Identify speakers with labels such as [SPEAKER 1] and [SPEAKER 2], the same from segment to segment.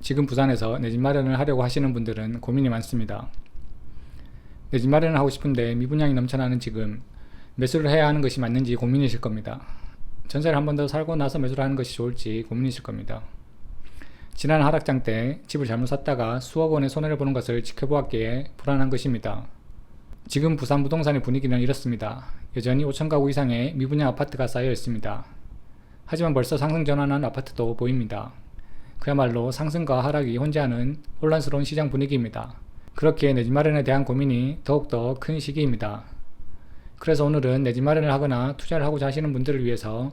[SPEAKER 1] 지금 부산에서 내 집 마련을 하려고 하시는 분들은 고민이 많습니다. 내 집 마련을 하고 싶은데 미분양이 넘쳐나는 지금 매수를 해야 하는 것이 맞는지 고민이실 겁니다. 전세를 한 번 더 살고 나서 매수를 하는 것이 좋을지 고민이실 겁니다. 지난 하락장 때 집을 잘못 샀다가 수억 원의 손해를 보는 것을 지켜보았기에 불안한 것입니다. 지금 부산 부동산의 분위기는 이렇습니다. 여전히 5천 가구 이상의 미분양 아파트가 쌓여 있습니다. 하지만 벌써 상승 전환한 아파트도 보입니다. 그야말로 상승과 하락이 혼재하는 혼란스러운 시장 분위기입니다. 그렇기에 내 집 마련에 대한 고민이 더욱더 큰 시기입니다. 그래서 오늘은 내 집 마련을 하거나 투자를 하고자 하시는 분들을 위해서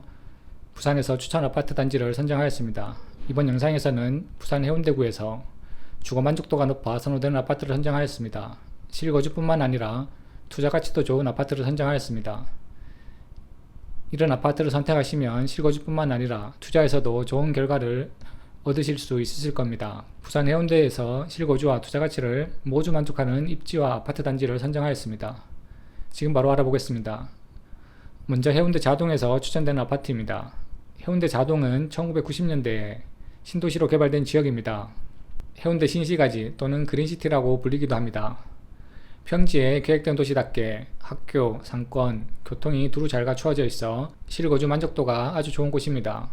[SPEAKER 1] 부산에서 추천 아파트 단지를 선정하였습니다. 이번 영상에서는 부산 해운대구에서 주거 만족도가 높아 선호되는 아파트를 선정하였습니다. 실거주뿐만 아니라 투자 가치도 좋은 아파트를 선정하였습니다. 이런 아파트를 선택하시면 실거주뿐만 아니라 투자에서도 좋은 결과를 얻으실 수 있으실 겁니다. 부산 해운대에서 실거주와 투자 가치를 모두 만족하는 입지와 아파트 단지를 선정하였습니다. 지금 바로 알아보겠습니다. 먼저 해운대 자동에서 추천되는 아파트입니다. 해운대 자동은 1990년대에 신도시로 개발된 지역입니다. 해운대 신시가지 또는 그린시티라고 불리기도 합니다. 평지에 계획된 도시답게 학교, 상권, 교통이 두루 잘 갖추어져 있어 실거주 만족도가 아주 좋은 곳입니다.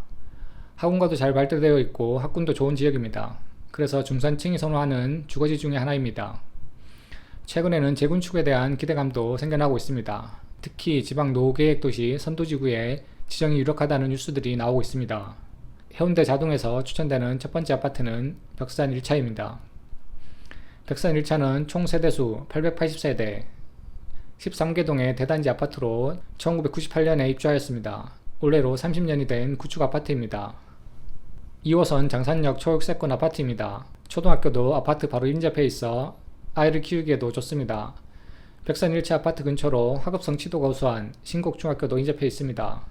[SPEAKER 1] 학원과도 잘 발달되어 있고 학군도 좋은 지역입니다. 그래서 중산층이 선호하는 주거지 중의 하나입니다. 최근에는 재건축에 대한 기대감도 생겨나고 있습니다. 특히 지방 노후계획 도시 선도지구에 지정이 유력하다는 뉴스들이 나오고 있습니다. 해운대 자동에서 추천되는 첫 번째 아파트는 벽산 1차입니다. 벽산 1차는 총 세대수 880세대, 13개동의 대단지 아파트로 1998년에 입주하였습니다. 올해로 30년이 된 구축 아파트입니다. 2호선 장산역 초역세권 아파트입니다. 초등학교도 아파트 바로 인접해 있어 아이를 키우기에도 좋습니다. 1차 아파트 근처로 학업성 지도가 우수한 신곡중학교도 인접해 있습니다.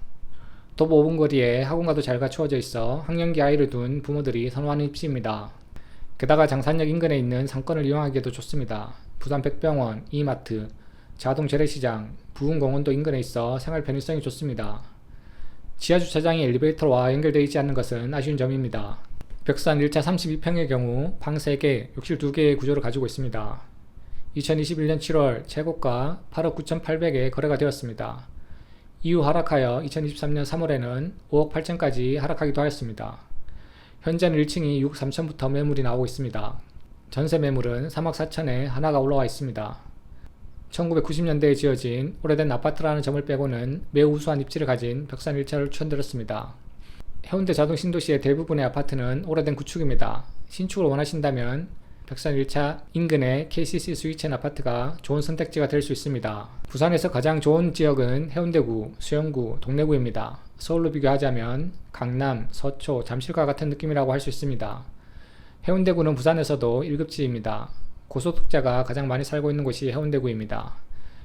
[SPEAKER 1] 도보 5분 거리에 학원과도 잘 갖추어져 있어 학령기 아이를 둔 부모들이 선호하는 입지입니다. 게다가 장산역 인근에 있는 상권을 이용하기에도 좋습니다. 부산 백병원, 이마트, 자동 재래시장, 부흥공원도 인근에 있어 생활 편의성이 좋습니다. 지하 주차장이 엘리베이터와 연결되어 있지 않는 것은 아쉬운 점입니다. 벽산 1차 32평의 경우 방 3개, 욕실 2개의 구조를 가지고 있습니다. 2021년 7월 최고가 8억 9,800에 거래가 되었습니다. 이후 하락하여 2023년 3월에는 5억 8천까지 하락하기도 하였습니다. 현재는 1층이 6억 3천부터 매물이 나오고 있습니다. 전세 매물은 3억 4천에 하나가 올라와 있습니다. 1990년대에 지어진 오래된 아파트라는 점을 빼고는 매우 우수한 입지를 가진 벽산 1차를 추천드렸습니다. 해운대 자동 신도시의 대부분의 아파트는 오래된 구축입니다. 신축을 원하신다면 벽산 1차 인근의 KCC 스위첸 아파트가 좋은 선택지가 될 수 있습니다. 부산에서 가장 좋은 지역은 해운대구, 수영구, 동래구입니다. 서울로 비교하자면 강남, 서초, 잠실과 같은 느낌이라고 할 수 있습니다. 해운대구는 부산에서도 1급지입니다. 고소득자가 가장 많이 살고 있는 곳이 해운대구입니다.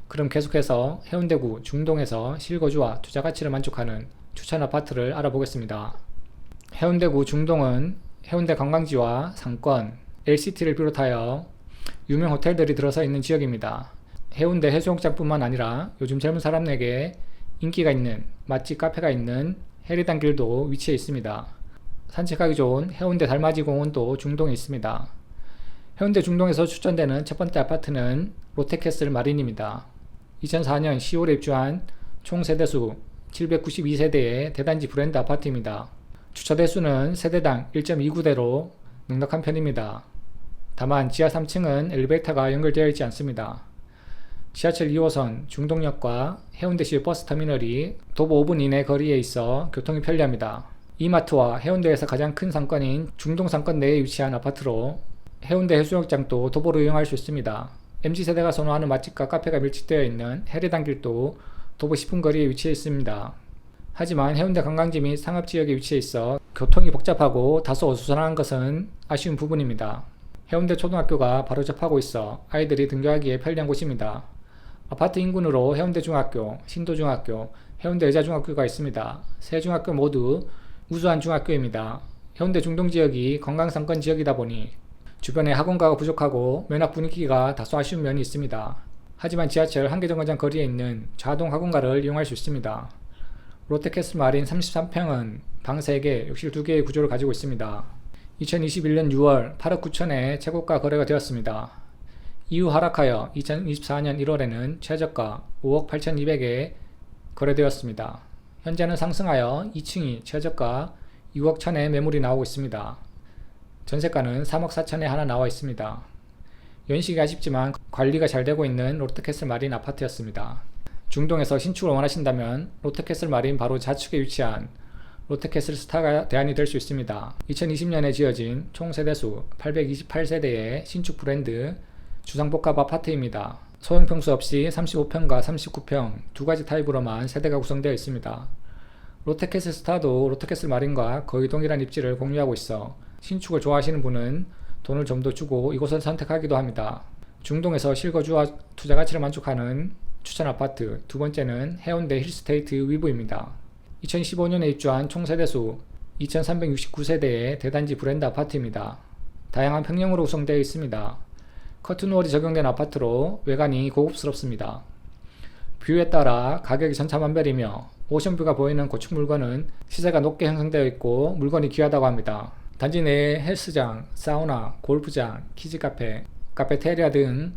[SPEAKER 1] 그럼 계속해서 해운대구 중동에서 실거주와 투자 가치를 만족하는 추천 아파트를 알아보겠습니다. 해운대구 중동은 해운대 관광지와 상권, LCT를 비롯하여 유명 호텔들이 들어서 있는 지역입니다. 해운대 해수욕장뿐만 아니라 요즘 젊은 사람에게 인기가 있는 맛집 카페가 있는 해리단 길도 위치해 있습니다. 산책하기 좋은 해운대 달맞이 공원도 중동에 있습니다. 해운대 중동에서 추천되는 첫 번째 아파트는 롯데캐슬 마린입니다. 2004년 10월에 입주한 총 세대수 792세대의 대단지 브랜드 아파트입니다. 주차 대수는 세대당 1.29대로 넉넉한 편입니다. 다만 지하 3층은 엘리베이터가 연결되어 있지 않습니다. 지하철 2호선 중동역과 해운대시 버스터미널이 도보 5분 이내 거리에 있어 교통이 편리합니다. 이마트와 해운대에서 가장 큰 상권인 중동 상권 내에 위치한 아파트로 해운대 해수욕장도 도보로 이용할 수 있습니다. MZ세대가 선호하는 맛집과 카페가 밀집되어 있는 해리단길도 도보 10분 거리에 위치해 있습니다. 하지만 해운대 관광지 및 상업지역에 위치해 있어 교통이 복잡하고 다소 어수선한 것은 아쉬운 부분입니다. 해운대 초등학교가 바로 접하고 있어 아이들이 등교하기에 편리한 곳입니다. 아파트 인근으로 해운대 중학교, 신도중학교, 해운대 여자중학교가 있습니다. 세 중학교 모두 우수한 중학교입니다. 해운대 중동지역이 관광상권 지역이다 보니 주변에 학원가가 부족하고 면학 분위기가 다소 아쉬운 면이 있습니다. 하지만 지하철 한계정거장 거리에 있는 자동 학원가를 이용할 수 있습니다. 롯데캐슬 마린 33평은 방 3개, 욕실 2개의 구조를 가지고 있습니다. 2021년 6월 8억 9천에 최고가 거래가 되었습니다. 이후 하락하여 2024년 1월에는 최저가 5억 8,200에 거래되었습니다. 현재는 상승하여 2층이 최저가 6억 1천에 매물이 나오고 있습니다. 전세가는 3억 4천에 하나 나와 있습니다. 연식이 아쉽지만 관리가 잘 되고 있는 롯데캐슬 마린 아파트였습니다. 중동에서 신축을 원하신다면 롯데캐슬 마린 바로 좌측에 위치한 롯데캐슬 스타가 대안이 될 수 있습니다. 2020년에 지어진 총 세대수 828세대의 신축 브랜드 주상복합 아파트입니다. 소형 평수 없이 35평과 39평 두 가지 타입으로만 세대가 구성되어 있습니다. 롯데캐슬 스타도 롯데캐슬 마린과 거의 동일한 입지를 공유하고 있어 신축을 좋아하시는 분은 돈을 좀 더 주고 이곳을 선택하기도 합니다. 중동에서 실거주와 투자 가치를 만족하는 추천 아파트 두 번째는 해운대 힐스테이트 위브입니다. 2015년에 입주한 총 세대수 2369세대의 대단지 브랜드 아파트입니다. 다양한 평형으로 구성되어 있습니다. 커튼월이 적용된 아파트로 외관이 고급스럽습니다. 뷰에 따라 가격이 천차만별이며 오션뷰가 보이는 고층 물건은 시세가 높게 형성되어 있고 물건이 귀하다고 합니다. 단지 내에 헬스장, 사우나, 골프장, 키즈카페, 카페테리아 등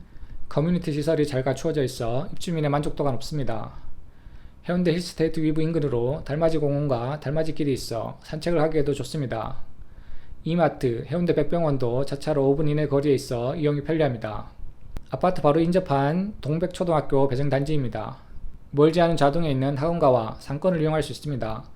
[SPEAKER 1] 커뮤니티 시설이 잘 갖추어져 있어 입주민의 만족도가 높습니다. 해운대 힐스테이트 위브 인근으로 달맞이 공원과 달맞이 길이 있어 산책을 하기에도 좋습니다. 이마트, 해운대 백병원도 자차로 5분 이내 거리에 있어 이용이 편리합니다. 아파트 바로 인접한 동백초등학교 배정단지입니다. 멀지 않은 자동에 있는 학원가와 상권을 이용할 수 있습니다.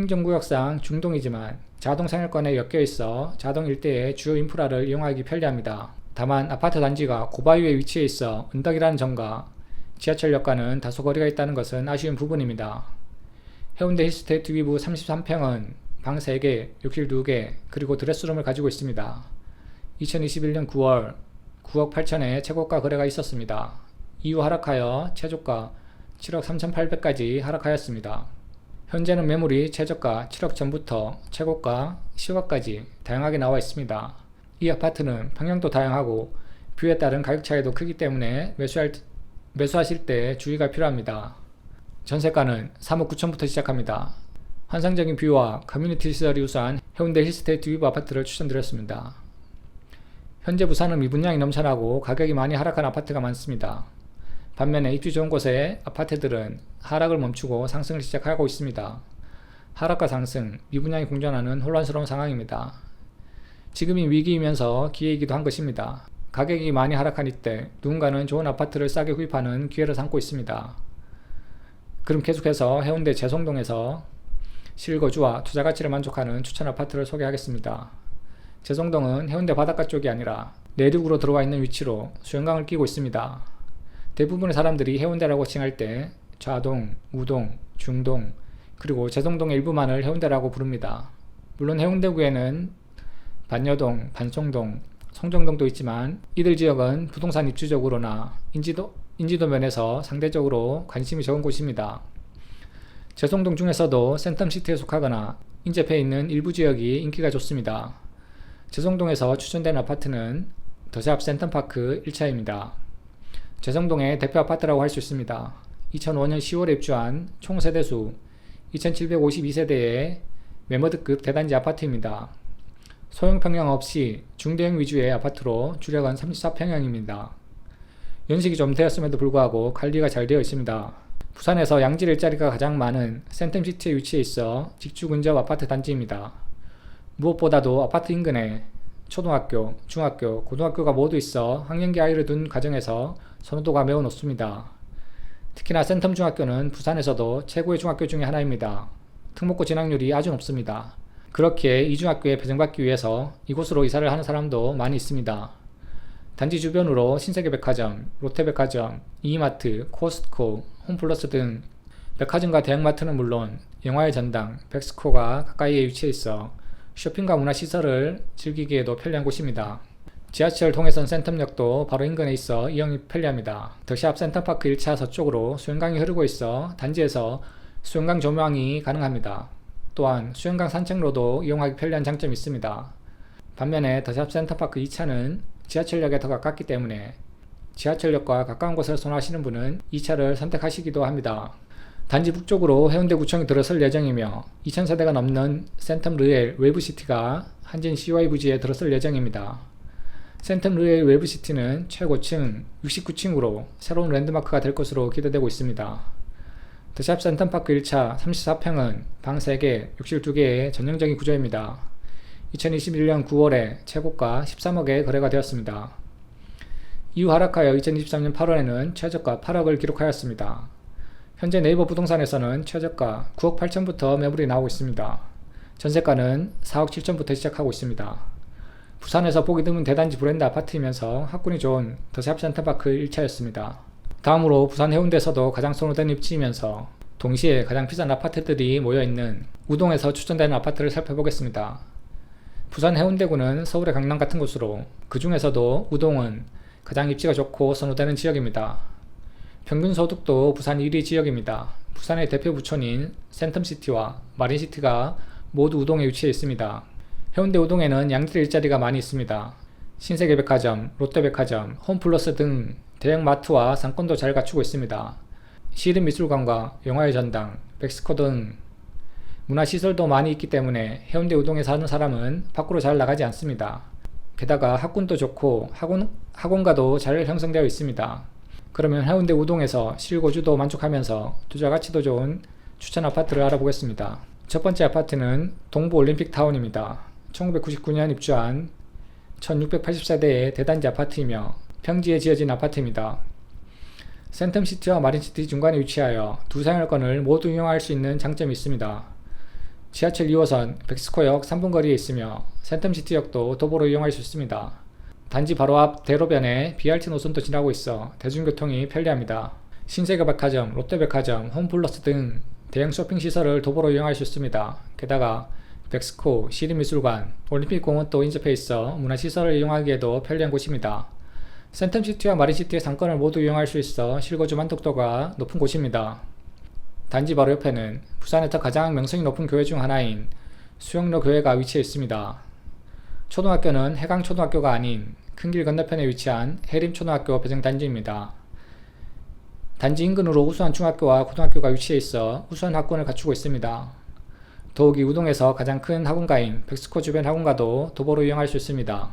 [SPEAKER 1] 행정구역상 중동이지만 자동 생활권에 엮여 있어 자동 일대의 주요 인프라를 이용하기 편리합니다. 다만 아파트 단지가 고바위에 위치해 있어 언덕이라는 점과 지하철역과는 다소 거리가 있다는 것은 아쉬운 부분입니다. 해운대 힐스테이트 위브 33평은 방 3개, 욕실 2개, 그리고 드레스룸을 가지고 있습니다. 2021년 9월 9억 8천에 최고가 거래가 있었습니다. 이후 하락하여 최저가 7억 3,800까지 하락하였습니다. 현재는 매물이 최저가 7억 전부터 최고가 10억까지 다양하게 나와 있습니다. 이 아파트는 평형도 다양하고 뷰에 따른 가격 차이도 크기 때문에 매수할, 매수하실 때 주의가 필요합니다. 전세가는 3억 9천부터 시작합니다. 환상적인 뷰와 커뮤니티 시설이 우수한 해운대 힐스테이트 위브 아파트를 추천드렸습니다. 현재 부산은 미분양이 넘쳐나고 가격이 많이 하락한 아파트가 많습니다. 반면에 입지 좋은 곳의 아파트들은 하락을 멈추고 상승을 시작하고 있습니다. 하락과 상승, 미분양이 공존하는 혼란스러운 상황입니다. 지금이 위기이면서 기회이기도 한 것입니다. 가격이 많이 하락한 이때 누군가는 좋은 아파트를 싸게 구입하는 기회를 삼고 있습니다. 그럼 계속해서 해운대 재송동에서 실거주와 투자 가치를 만족하는 추천 아파트를 소개하겠습니다. 재송동은 해운대 바닷가 쪽이 아니라 내륙으로 들어와 있는 위치로 수영강을 끼고 있습니다. 대부분의 사람들이 해운대라고 칭할 때 좌동, 우동, 중동, 그리고 재송동의 일부만을 해운대라고 부릅니다. 물론 해운대구에는 반여동, 반송동, 송정동도 있지만 이들 지역은 부동산 입주적으로나 인지도, 인지도 면에서 상대적으로 관심이 적은 곳입니다. 재송동 중에서도 센텀시티에 속하거나 인접해 있는 일부 지역이 인기가 좋습니다. 재송동에서 추천된 아파트는 더샵 센텀파크 1차입니다. 재성동의 대표 아파트라고 할 수 있습니다. 2005년 10월에 입주한 총 세대수 2752세대의 메머드급 대단지 아파트입니다. 소형 평형 없이 중대형 위주의 아파트로 주력은 34평형입니다. 연식이 좀 되었음에도 불구하고 관리가 잘 되어 있습니다. 부산에서 양질 일자리가 가장 많은 센텀시티에 위치해 있어 직주 근접 아파트 단지입니다. 무엇보다도 아파트 인근에 초등학교, 중학교, 고등학교가 모두 있어 학년기 아이를 둔 가정에서 선호도가 매우 높습니다. 특히나 센텀 중학교는 부산에서도 최고의 중학교 중의 하나입니다. 특목고 진학률이 아주 높습니다. 그렇게 이 중학교에 배정받기 위해서 이곳으로 이사를 하는 사람도 많이 있습니다. 단지 주변으로 신세계백화점, 롯데백화점, 이마트, 코스트코, 홈플러스 등 백화점과 대형마트는 물론 영화의 전당, 백스코가 가까이에 위치해 있어 쇼핑과 문화시설을 즐기기에도 편리한 곳입니다. 지하철 통해선 센텀역도 바로 인근에 있어 이용이 편리합니다. 더샵 센터파크 1차 서쪽으로 수영강이 흐르고 있어 단지에서 수영강 조망이 가능합니다. 또한 수영강 산책로도 이용하기 편리한 장점이 있습니다. 반면에 더샵 센터파크 2차는 지하철역에 더 가깝기 때문에 지하철역과 가까운 곳을 선호하시는 분은 2차를 선택하시기도 합니다. 단지 북쪽으로 해운대 구청이 들어설 예정이며 2,000세대가 넘는 센텀 르엘 외부시티가 한진 CY 부지에 들어설 예정입니다. 센텀 르엘 외부시티는 최고층 69층으로 새로운 랜드마크가 될 것으로 기대되고 있습니다. 더샵 센텀파크 1차 34평은 방 3개, 욕실 2개의 전형적인 구조입니다. 2021년 9월에 최고가 13억에 거래가 되었습니다. 이후 하락하여 2023년 8월에는 최저가 8억을 기록하였습니다. 현재 네이버 부동산에서는 최저가 9억 8천부터 매물이 나오고 있습니다. 전세가는 4억 7천부터 시작하고 있습니다. 부산에서 보기 드문 대단지 브랜드 아파트이면서 학군이 좋은 더샵 센터파크 1차였습니다. 다음으로 부산 해운대에서도 가장 선호된 입지이면서 동시에 가장 비싼 아파트들이 모여있는 우동에서 추천되는 아파트를 살펴보겠습니다. 부산 해운대구는 서울의 강남 같은 곳으로 그 중에서도 우동은 가장 입지가 좋고 선호되는 지역입니다. 평균 소득도 부산 1위 지역입니다. 부산의 대표 부촌인 센텀시티와 마린시티가 모두 우동에 위치해 있습니다. 해운대 우동에는 양질 일자리가 많이 있습니다. 신세계백화점, 롯데백화점, 홈플러스 등 대형 마트와 상권도 잘 갖추고 있습니다. 시립미술관과 영화의 전당, 백스코 등 문화시설도 많이 있기 때문에 해운대 우동에 사는 사람은 밖으로 잘 나가지 않습니다. 게다가 학군도 좋고 학원, 학원가도 잘 형성되어 있습니다. 그러면 해운대 우동에서 실거주도 만족하면서 투자 가치도 좋은 추천 아파트를 알아보겠습니다. 첫 번째 아파트는 동부 올림픽타운입니다. 1999년 입주한 1680세대의 대단지 아파트이며 평지에 지어진 아파트입니다. 센텀시티와 마린시티 중간에 위치하여 두 생활권을 모두 이용할 수 있는 장점이 있습니다. 지하철 2호선 백스코역 3분 거리에 있으며 센텀시티역도 도보로 이용할 수 있습니다. 단지 바로 앞 대로변에 BRT 노선도 지나고 있어 대중교통이 편리합니다. 신세계백화점, 롯데백화점, 홈플러스 등 대형 쇼핑시설을 도보로 이용할 수 있습니다. 게다가 백스코, 시립미술관, 올림픽공원도 인접해 있어 문화시설을 이용하기에도 편리한 곳입니다. 센텀시티와 마린시티의 상권을 모두 이용할 수 있어 실거주 만족도가 높은 곳입니다. 단지 바로 옆에는 부산에서 가장 명성이 높은 교회 중 하나인 수영로 교회가 위치해 있습니다. 초등학교는 해강초등학교가 아닌 큰 길 건너편에 위치한 해림초등학교 배정 단지입니다. 단지 인근으로 우수한 중학교와 고등학교가 위치해 있어 우수한 학군을 갖추고 있습니다. 더욱이 우동에서 가장 큰 학원가인 백스코 주변 학원가도 도보로 이용할 수 있습니다.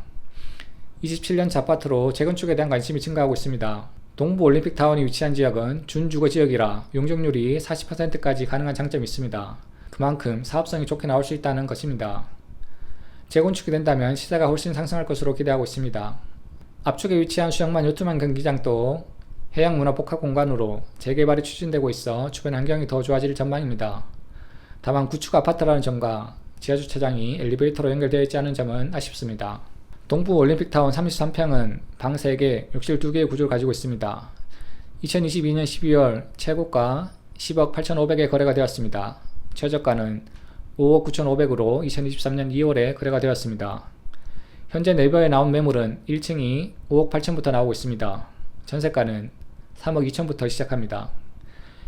[SPEAKER 1] 27년차 아파트로 재건축에 대한 관심이 증가하고 있습니다. 동부 올림픽타운이 위치한 지역은 준주거 지역이라 용적률이 40%까지 가능한 장점이 있습니다. 그만큼 사업성이 좋게 나올 수 있다는 것입니다. 재건축이 된다면 시세가 훨씬 상승할 것으로 기대하고 있습니다. 앞쪽에 위치한 수영만 요트만 경기장도 해양 문화 복합 공간으로 재개발이 추진되고 있어 주변 환경이 더 좋아질 전망입니다. 다만 구축 아파트라는 점과 지하주차장이 엘리베이터로 연결되어 있지 않은 점은 아쉽습니다. 동부 올림픽타운 33평은 방 3개, 욕실 2개의 구조를 가지고 있습니다. 2022년 12월 최고가 10억 8,500에 거래가 되었습니다. 최저가는 5억 9,500으로 2023년 2월에 거래가 되었습니다. 현재 네이버에 나온 매물은 1층이 5억 8천부터 나오고 있습니다. 전세가는 3억 2천부터 시작합니다.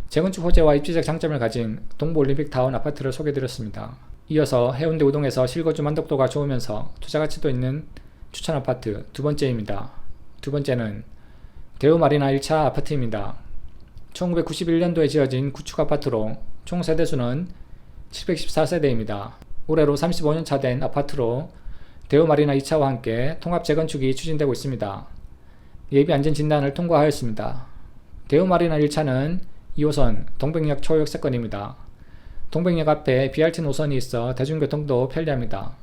[SPEAKER 1] 재건축 호재와 입지적 장점을 가진 동부 올림픽 타운 아파트를 소개드렸습니다. 이어서 해운대 우동에서 실거주 만족도가 좋으면서 투자 가치도 있는 추천 아파트 두 번째입니다. 두 번째는 대우 마리나 1차 아파트입니다. 1991년도에 지어진 구축 아파트로 총 세대수는 714세대입니다. 올해로 35년 차 된 아파트로 대우마리나 2차와 함께 통합 재건축이 추진되고 있습니다. 예비 안전 진단을 통과하였습니다. 대우마리나 1차는 2호선 동백역 초역 세건입니다. 동백역 앞에 BRT 노선이 있어 대중교통도 편리합니다.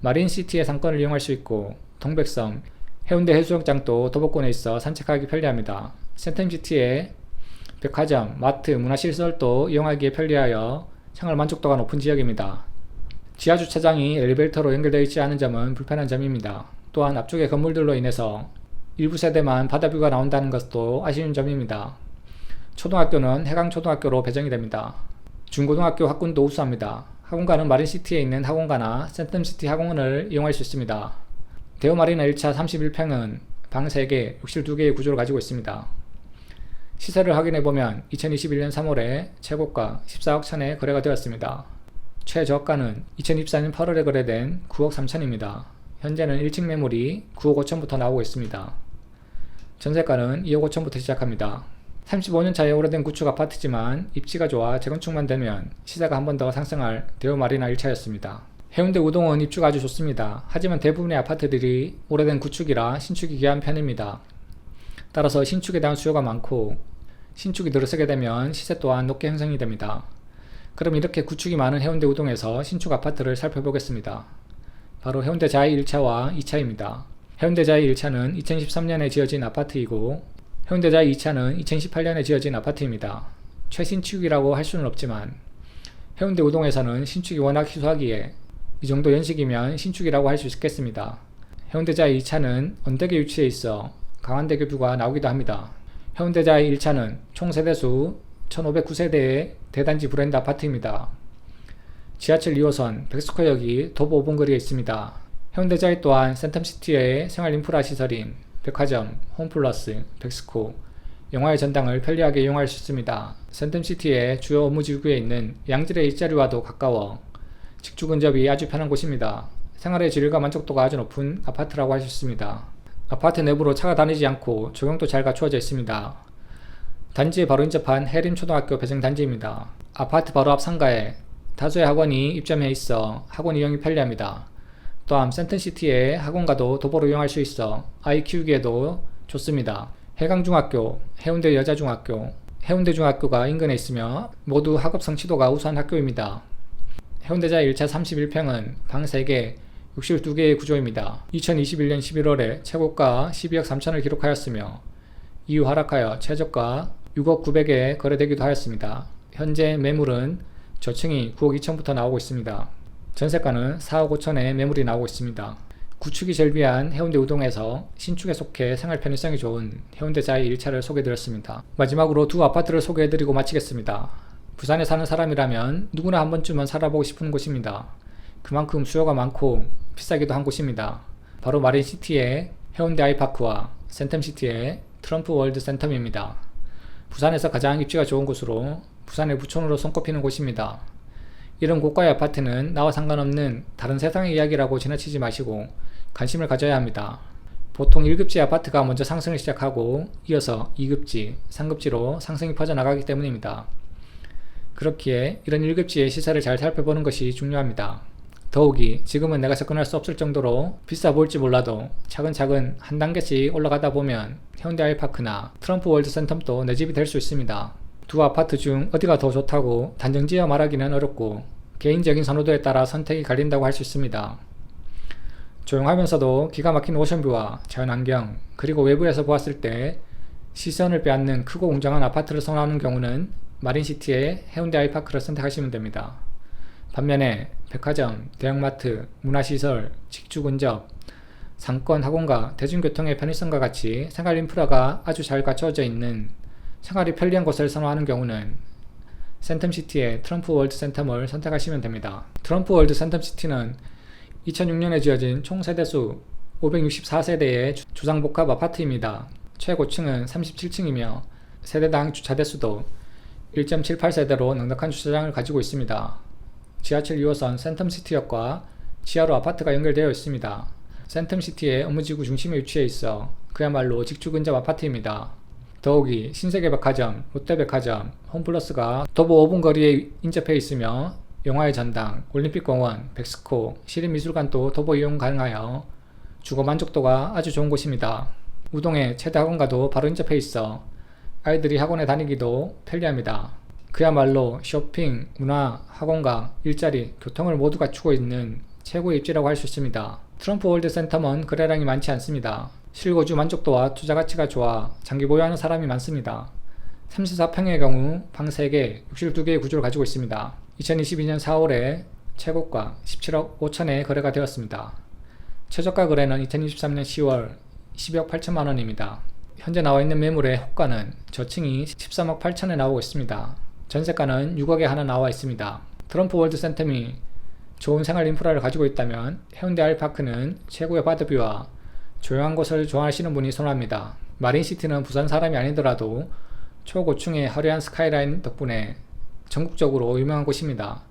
[SPEAKER 1] 마린시티의 상권을 이용할 수 있고 동백섬, 해운대 해수욕장도 도보권에 있어 산책하기 편리합니다. 센텀시티에 백화점, 마트, 문화시설도 이용하기에 편리하여 생활 만족도가 높은 지역입니다. 지하 주차장이 엘리베이터로 연결되어 있지 않은 점은 불편한 점입니다. 또한 앞쪽의 건물들로 인해서 일부 세대만 바다뷰가 나온다는 것도 아쉬운 점입니다. 초등학교는 해강초등학교로 배정이 됩니다. 중고등학교 학군도 우수합니다. 학원가는 마린시티에 있는 학원가나 센텀시티 학원을 이용할 수 있습니다. 대우마리나 1차 31평은 방 3개, 욕실 2개의 구조를 가지고 있습니다. 시세를 확인해 보면 2021년 3월에 최고가 14억 천에 거래가 되었습니다. 최저가는 2024년 8월에 거래된 9억 3천입니다. 현재는 1층 매물이 9억 5천부터 나오고 있습니다. 전세가는 2억 5천부터 시작합니다. 35년 차의 오래된 구축 아파트지만 입지가 좋아 재건축만 되면 시세가 한 번 더 상승할 대우마리나 1차였습니다. 해운대 우동은 입주가 아주 좋습니다. 하지만 대부분의 아파트들이 오래된 구축이라 신축이 귀한 편입니다. 따라서 신축에 대한 수요가 많고 신축이 들어서게 되면 시세 또한 높게 형성이 됩니다. 그럼 이렇게 구축이 많은 해운대 우동에서 신축 아파트를 살펴보겠습니다. 바로 해운대 자이 1차와 2차입니다. 해운대 자이 1차는 2013년에 지어진 아파트이고 해운대 자이 2차는 2018년에 지어진 아파트입니다. 최신축이라고 할 수는 없지만 해운대 우동에서는 신축이 워낙 희소하기에 이 정도 연식이면 신축이라고 할 수 있겠습니다. 해운대 자이 2차는 언덕에 위치해 있어 강한대교 뷰가 나오기도 합니다. 해운대자이 1차는 총 세대수 1509세대의 대단지 브랜드 아파트입니다. 지하철 2호선 백스코역이 도보 5분 거리에 있습니다. 해운대자이 또한 센텀시티의 생활 인프라 시설인 백화점, 홈플러스, 백스코, 영화의 전당을 편리하게 이용할 수 있습니다. 센텀시티의 주요 업무 지구에 있는 양질의 일자리와도 가까워 직주 근접이 아주 편한 곳입니다. 생활의 질과 만족도가 아주 높은 아파트라고 할 수 있습니다. 아파트 내부로 차가 다니지 않고 조경도 잘 갖추어져 있습니다. 단지에 바로 인접한 해림초등학교 배정단지입니다. 아파트 바로 앞 상가에 다수의 학원이 입점해 있어 학원 이용이 편리합니다. 또한 센턴시티에 학원가도 도보로 이용할 수 있어 아이 키우기에도 좋습니다. 해강중학교, 해운대 여자중학교, 해운대중학교가 인근에 있으며 모두 학업 성취도가 우수한 학교입니다. 해운대자 1차 31평은 방 3개, 62개의 구조입니다. 2021년 11월에 최고가 12억 3천을 기록하였으며 이후 하락하여 최저가 6억 900에 거래되기도 하였습니다. 현재 매물은 저층이 9억 2천부터 나오고 있습니다. 전세가는 4억 5천에 매물이 나오고 있습니다. 구축이 절비한 해운대 우동에서 신축에 속해 생활 편의성이 좋은 해운대자의 1차를 소개드렸습니다. 마지막으로 두 아파트를 소개해드리고 마치겠습니다. 부산에 사는 사람이라면 누구나 한 번쯤은 살아보고 싶은 곳입니다. 그만큼 수요가 많고 비싸기도 한 곳입니다. 바로 마린시티의 해운대 아이파크와 센텀시티의 트럼프 월드 센텀입니다. 부산에서 가장 입지가 좋은 곳으로 부산의 부촌으로 손꼽히는 곳입니다. 이런 고가의 아파트는 나와 상관없는 다른 세상의 이야기라고 지나치지 마시고 관심을 가져야 합니다. 보통 1급지 아파트가 먼저 상승을 시작하고 이어서 2급지, 3급지로 상승이 퍼져나가기 때문입니다. 그렇기에 이런 1급지의 시세를 잘 살펴보는 것이 중요합니다. 더욱이 지금은 내가 접근할 수 없을 정도로 비싸 보일지 몰라도 차근차근 한 단계씩 올라가다 보면 현대 아이파크나 트럼프 월드 센텀도 내 집이 될 수 있습니다. 두 아파트 중 어디가 더 좋다고 단정지어 말하기는 어렵고 개인적인 선호도에 따라 선택이 갈린다고 할 수 있습니다. 조용하면서도 기가 막힌 오션뷰와 자연환경 그리고 외부에서 보았을 때 시선을 빼앗는 크고 웅장한 아파트를 선호하는 경우는 마린시티의 해운대 아이파크를 선택하시면 됩니다. 반면에 백화점, 대형마트, 문화시설, 직주 근접, 상권, 학원과 대중교통의 편의성과 같이 생활 인프라가 아주 잘 갖춰져 있는 생활이 편리한 곳을 선호하는 경우는 센텀시티의 트럼프 월드 센텀을 선택하시면 됩니다. 트럼프 월드 센텀시티는 2006년에 지어진 총 세대수 564세대의 주상복합 아파트입니다. 최고층은 37층이며 세대당 주차대수도 1.78세대로 넉넉한 주차장을 가지고 있습니다. 지하철 2호선 센텀시티역과 지하로 아파트가 연결되어 있습니다. 센텀시티의 업무지구 중심에 위치해 있어 그야말로 직주 근접 아파트입니다. 더욱이 신세계백화점, 롯데백화점, 홈플러스가 도보 5분 거리에 인접해 있으며 영화의 전당, 올림픽공원, 백스코, 시립미술관도 도보 이용 가능하여 주거 만족도가 아주 좋은 곳입니다. 우동의 최대 학원과도 바로 인접해 있어 아이들이 학원에 다니기도 편리합니다. 그야말로 쇼핑, 문화, 학원과 일자리, 교통을 모두 갖추고 있는 최고의 입지라고 할 수 있습니다. 트럼프 월드 센텀은 거래량이 많지 않습니다. 실거주 만족도와 투자 가치가 좋아 장기 보유하는 사람이 많습니다. 34평의 경우 방 3개, 욕실 2개의 구조를 가지고 있습니다. 2022년 4월에 최고가 17억 5천에 거래가 되었습니다. 최저가 거래는 2023년 10월 12억 8천만 원입니다. 현재 나와 있는 매물의 호가는 저층이 13억 8천에 나오고 있습니다. 전세가는 6억에 하나 나와 있습니다. 트럼프 월드 센텀이 좋은 생활 인프라를 가지고 있다면 해운대 알파크는 최고의 바드뷰와 조용한 곳을 좋아하시는 분이 선호합니다. 마린시티는 부산 사람이 아니더라도 초고층의 화려한 스카이라인 덕분에 전국적으로 유명한 곳입니다.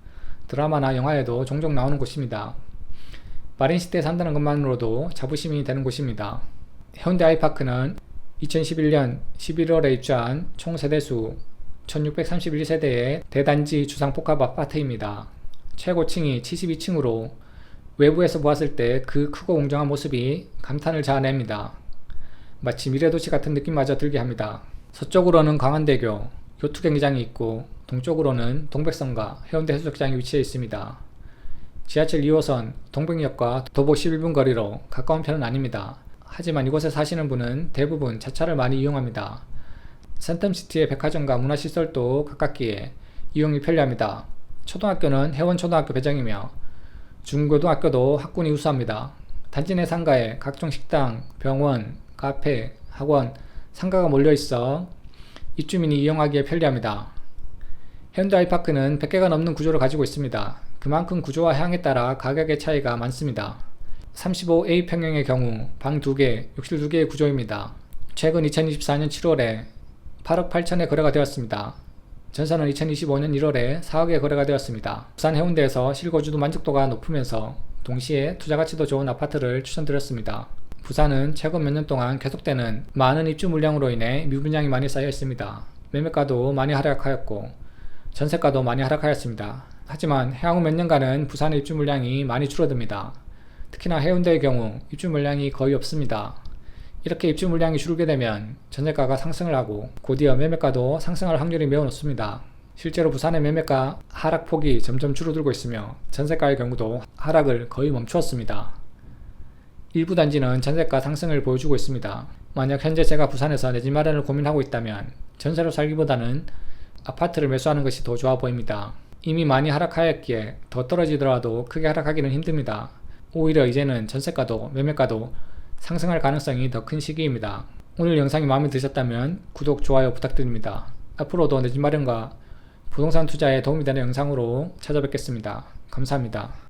[SPEAKER 1] 드라마나 영화에도 종종 나오는 곳입니다. 마린시티에 산다는 것만으로도 자부심이 되는 곳입니다. 해운대 아이파크는 2011년 11월에 입주한 총 세대수 1631세대의 대단지 주상 복합 아파트입니다. 최고층이 72층으로 외부에서 보았을 때 그 크고 웅장한 모습이 감탄을 자아냅니다. 마치 미래도시 같은 느낌마저 들게 합니다. 서쪽으로는 강원대교, 요트경기장이 있고 동쪽으로는 동백성과 해운대 해수욕장이 위치해 있습니다. 지하철 2호선 동백역과 도보 11분 거리로 가까운 편은 아닙니다. 하지만 이곳에 사시는 분은 대부분 자차를 많이 이용합니다. 센텀시티의 백화점과 문화시설도 가깝기에 이용이 편리합니다. 초등학교는 해원초등학교 배정이며 중고등학교도 학군이 우수합니다. 단지 내 상가에 각종 식당, 병원, 카페, 학원, 상가가 몰려 있어 입주민이 이용하기에 편리합니다. 해운대 아이파크는 100개가 넘는 구조를 가지고 있습니다. 그만큼 구조와 향에 따라 가격의 차이가 많습니다. 35A 평형의 경우 방 2개, 욕실 2개의 구조입니다. 최근 2024년 7월에 8억 8천에 거래가 되었습니다. 전사는 2025년 1월에 4억에 거래가 되었습니다. 부산 해운대에서 실거주도 만족도가 높으면서 동시에 투자 가치도 좋은 아파트를 추천드렸습니다. 부산은 최근 몇 년 동안 계속되는 많은 입주 물량으로 인해 미분양이 많이 쌓여 있습니다. 매매가도 많이 하락하였고 전세가도 많이 하락하였습니다. 하지만 향후 몇 년간은 부산의 입주 물량이 많이 줄어듭니다. 특히나 해운대의 경우 입주 물량이 거의 없습니다. 이렇게 입주 물량이 줄게 되면 전세가가 상승을 하고 곧이어 매매가도 상승할 확률이 매우 높습니다. 실제로 부산의 매매가 하락폭이 점점 줄어들고 있으며 전세가의 경우도 하락을 거의 멈추었습니다. 일부 단지는 전세가 상승을 보여주고 있습니다. 만약 현재 제가 부산에서 내 집 마련을 고민하고 있다면 전세로 살기보다는 아파트를 매수하는 것이 더 좋아 보입니다. 이미 많이 하락하였기에 더 떨어지더라도 크게 하락하기는 힘듭니다. 오히려 이제는 전세가도 매매가도 상승할 가능성이 더 큰 시기입니다. 오늘 영상이 마음에 드셨다면 구독, 좋아요 부탁드립니다. 앞으로도 내 집 마련과 부동산 투자에 도움이 되는 영상으로 찾아뵙겠습니다. 감사합니다.